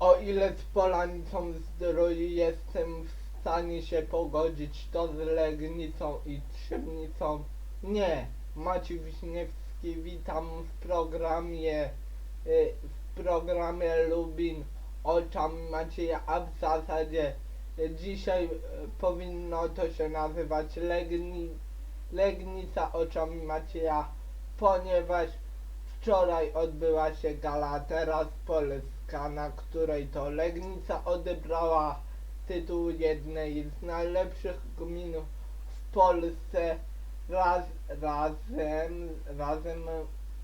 O ile z Polanicą zdrój jestem w stanie się pogodzić, to z Legnicą i Trzebnicą nie. Maciej Wiśniewski, witam w programie, y, w programie Lubin oczami Macieja, a w zasadzie y, dzisiaj y, powinno to się nazywać Legni, Legnica oczami Macieja, ponieważ Wczoraj odbyła się gala Teraz Polska, na której to Legnica odebrała tytuł jednej z najlepszych gmin w Polsce raz, razem, razem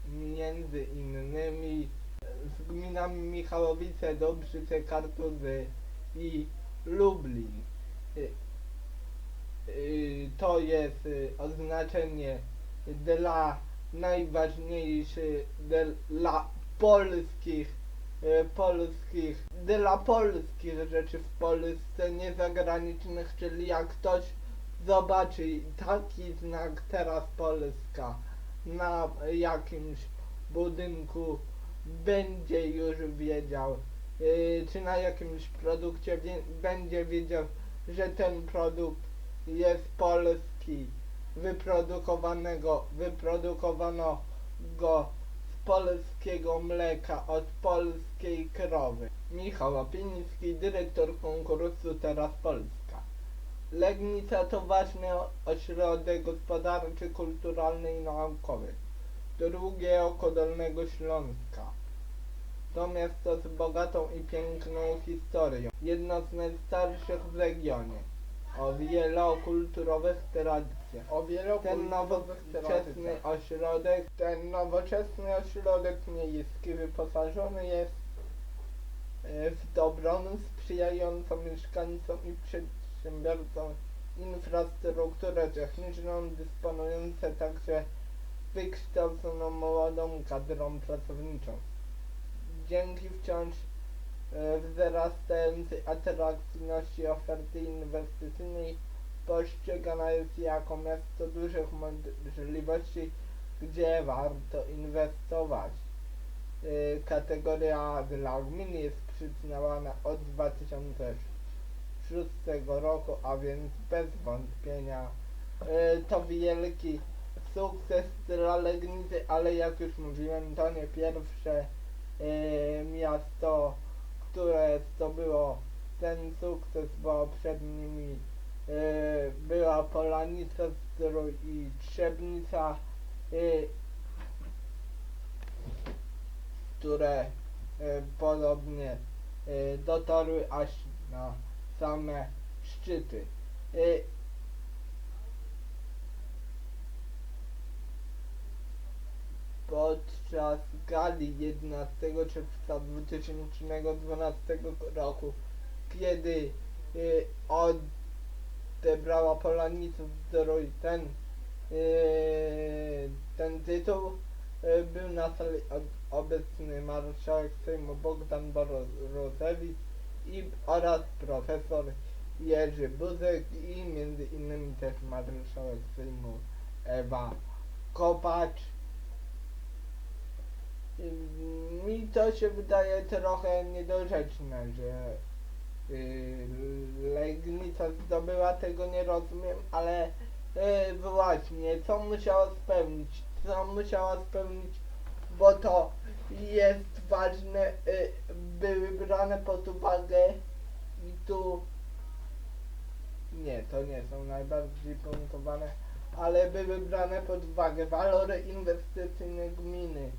między innymi z gminami Michałowice, Dobrzyce, Kartuzy i Lublin. Y, y, To jest oznaczenie dla najważniejszy dla polskich polskich dla polskich rzeczy w Polsce, nie zagranicznych, czyli jak ktoś zobaczy taki znak teraz Polska na jakimś budynku będzie już wiedział e, czy na jakimś produkcie będzie wiedział, że ten produkt jest polski wyprodukowanego, wyprodukowano go polskiego mleka od polskiej krowy. Michał Opiński, dyrektor konkursu Teraz Polska. Legnica to ważny ośrodek gospodarczy, kulturalny i naukowy. Drugie oko Dolnego Śląska. To miasto z bogatą i piękną historią. Jedno z najstarszych w regionie o wielokulturowych tradycjach. O wielu Ten nowoczesny ośrodek, ten nowoczesny ośrodek miejski wyposażony jest e, w dobrą, sprzyjającą mieszkańcom i przedsiębiorcom infrastrukturę techniczną, dysponujące także wykształconą młodą kadrą pracowniczą. Dzięki wciąż e, wzrastającej atrakcyjności oferty inwestycyjnej postrzegana jest jako miasto dużych możliwości, gdzie warto inwestować. Y, Kategoria dla gmin jest przyznawana od 2006 roku, a więc bez wątpienia y, to wielki sukces dla Legnicy, ale jak już mówiłem, to nie pierwsze miasto, które zdobyło ten sukces, bo przed nimi y, była Polanica Zdrój i Trzebnica, y, które y, podobnie y, dotarły aż na same szczyty. Y, podczas gali 11 czerwca 2012 roku, kiedy y, odebrała Polanica Zdrój ten, y, ten tytuł, y, był na sali ob- obecny marszałek Sejmu Bogdan Borusewicz i oraz profesor Jerzy Buzek i między innymi też marszałek Sejmu Ewa Kopacz. Mi to się wydaje trochę niedorzeczne, że yy, Legnica zdobyła, tego nie rozumiem, ale yy, właśnie, co musiała spełnić, co musiała spełnić, bo to jest ważne, yy, były brane pod uwagę i tu nie, to nie są najbardziej punktowane, ale były brane pod uwagę walory inwestycyjne gminy,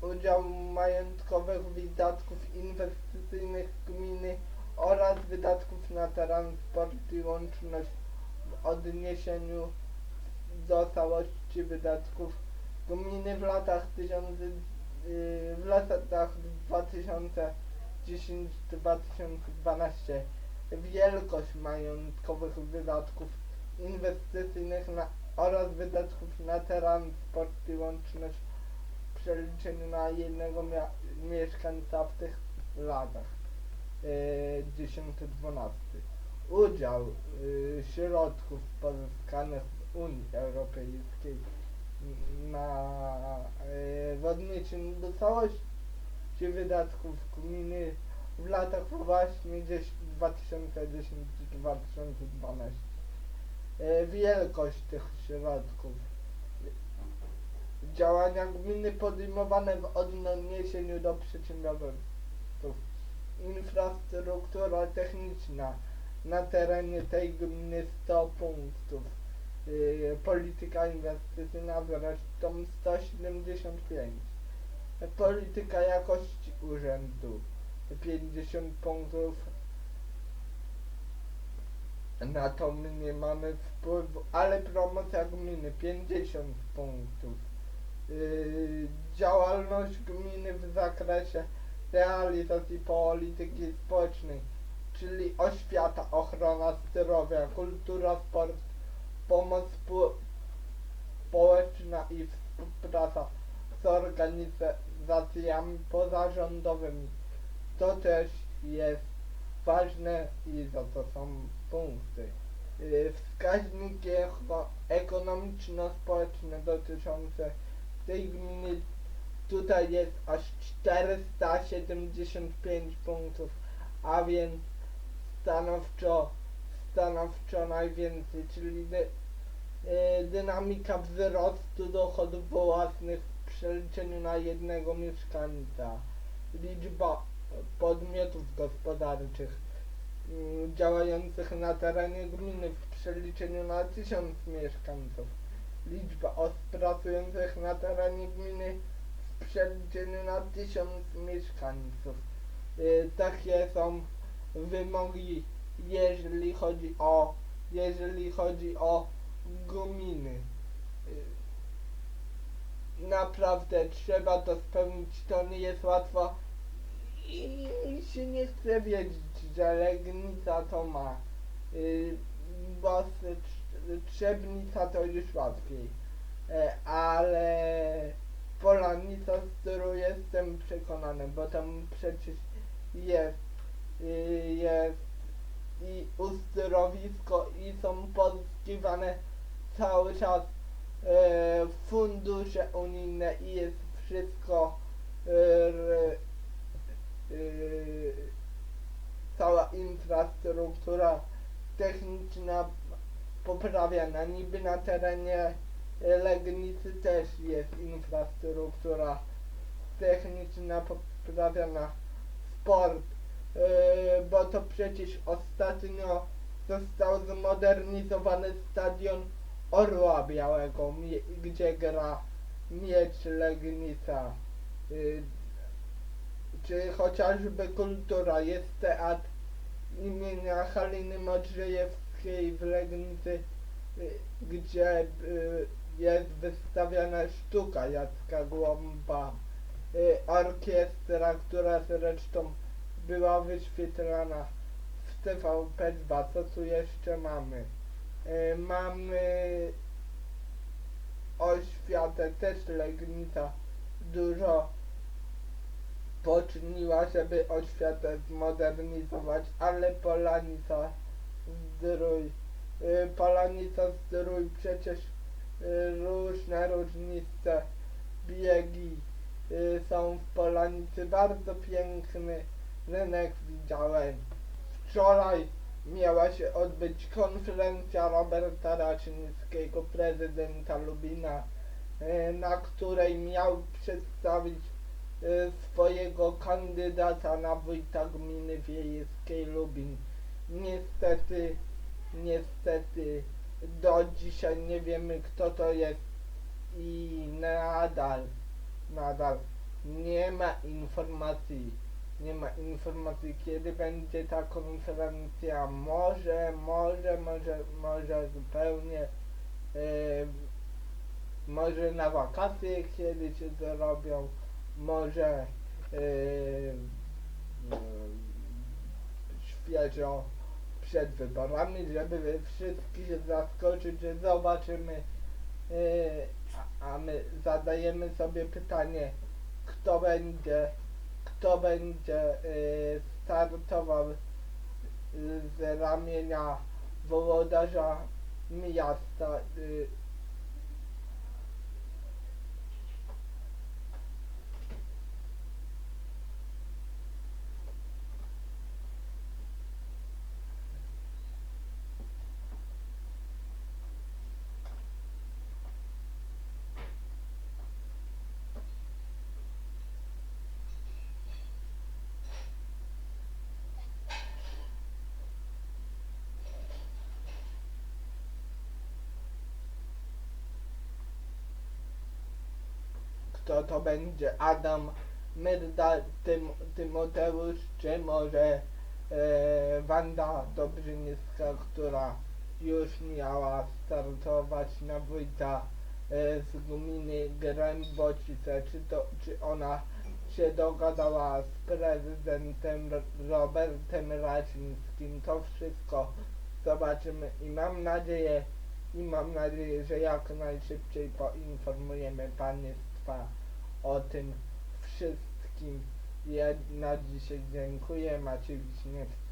udział majątkowych wydatków inwestycyjnych gminy oraz wydatków na transport i łączność w odniesieniu do całości wydatków gminy w latach 1000, yy, w latach 2010-2012 wielkość majątkowych wydatków inwestycyjnych na, oraz wydatków na transport i łączność przeliczeniu na jednego mieszkańca w tych latach yy, 10-12. Udział środków pozyskanych w Unii Europejskiej na, yy, w odniesieniu do całości wydatków gminy w latach właśnie gdzieś 2010-2012. E, Wielkość tych środków. Działania gminy podejmowane w odniesieniu do przedsiębiorców. Infrastruktura techniczna na terenie tej gminy 100 punktów. Yy, polityka inwestycyjna zresztą 175. Polityka jakości urzędu 50 punktów. Na to my nie mamy wpływu, ale promocja gminy 50 punktów. Yy, działalność gminy w zakresie realizacji polityki społecznej, czyli oświata, ochrona zdrowia, kultura, sport, pomoc spo- społeczna i współpraca z organizacjami pozarządowymi. To też jest ważne i za to są punkty. Yy, Wskaźniki eko- ekonomiczno-społeczne dotyczące tej gminy tutaj jest aż 475 punktów, a więc stanowczo, stanowczo najwięcej, czyli dy, yy, dynamika wzrostu dochodów własnych w przeliczeniu na jednego mieszkańca, liczba podmiotów gospodarczych mm, działających na terenie gminy w przeliczeniu na tysiąc mieszkańców, liczba osób pracujących na terenie gminy przeliczeniu na tysiąc mieszkańców. Y, takie są wymogi, jeżeli chodzi o, jeżeli chodzi o gminy. Y, naprawdę trzeba to spełnić, to nie jest łatwo i mi się nie chce wiedzieć, że Legnica to ma. Y, bo Trzebnica to już łatwiej. E, ale Polanica, z którą jestem przekonany, bo tam przecież jest, y, jest i uzdrowisko i są pozyskiwane cały czas e, fundusze unijne i jest wszystko e, y, cała infrastruktura techniczna poprawiana. Niby na terenie Legnicy też jest infrastruktura techniczna poprawiana. Sport, yy, bo to przecież ostatnio został zmodernizowany stadion Orła Białego, gdzie gra Miecz Legnica. Yy, czy chociażby kultura, jest teatr imienia Haliny Modrzejewskiej w Legnicy, y, gdzie y, jest wystawiana sztuka Jacka Głąba, y, orkiestra, która zresztą była wyświetlana w TVP2. Co tu jeszcze mamy? Mamy oświatę, też Legnica dużo poczyniła, żeby oświatę zmodernizować, ale Polanica Zdrój, y, Polanica Zdrój przecież y, różne różnice biegi y, są w Polanicy, bardzo piękny rynek widziałem. Wczoraj miała się odbyć konferencja Roberta Raczyńskiego, prezydenta Lubina, na której miał przedstawić swojego kandydata na wójta gminy wiejskiej Lubin. Niestety, niestety do dzisiaj nie wiemy kto to jest. I nadal, nadal nie ma informacji, nie ma informacji kiedy będzie ta konferencja. Może, może, może, może zupełnie y, może na wakacje kiedy się zrobią, może yy, yy, świeżo przed wyborami, żeby wszystkich zaskoczyć, że zobaczymy, yy, a, my zadajemy sobie pytanie, kto będzie, kto będzie yy, startował z ramienia włodarza miasta. Kto to będzie Adam Myrda, Tym, Tymoteusz, czy może e, Wanda Dobrzyńska, która już miała startować na wójta e, z gminy Grębocice, czy, to, czy ona się dogadała z prezydentem Robertem Racińskim, to wszystko zobaczymy i mam nadzieję, i mam nadzieję, że jak najszybciej poinformujemy Państwa o tym wszystkim. Ja na dzisiaj dziękuję, Maciej Wiśniewski.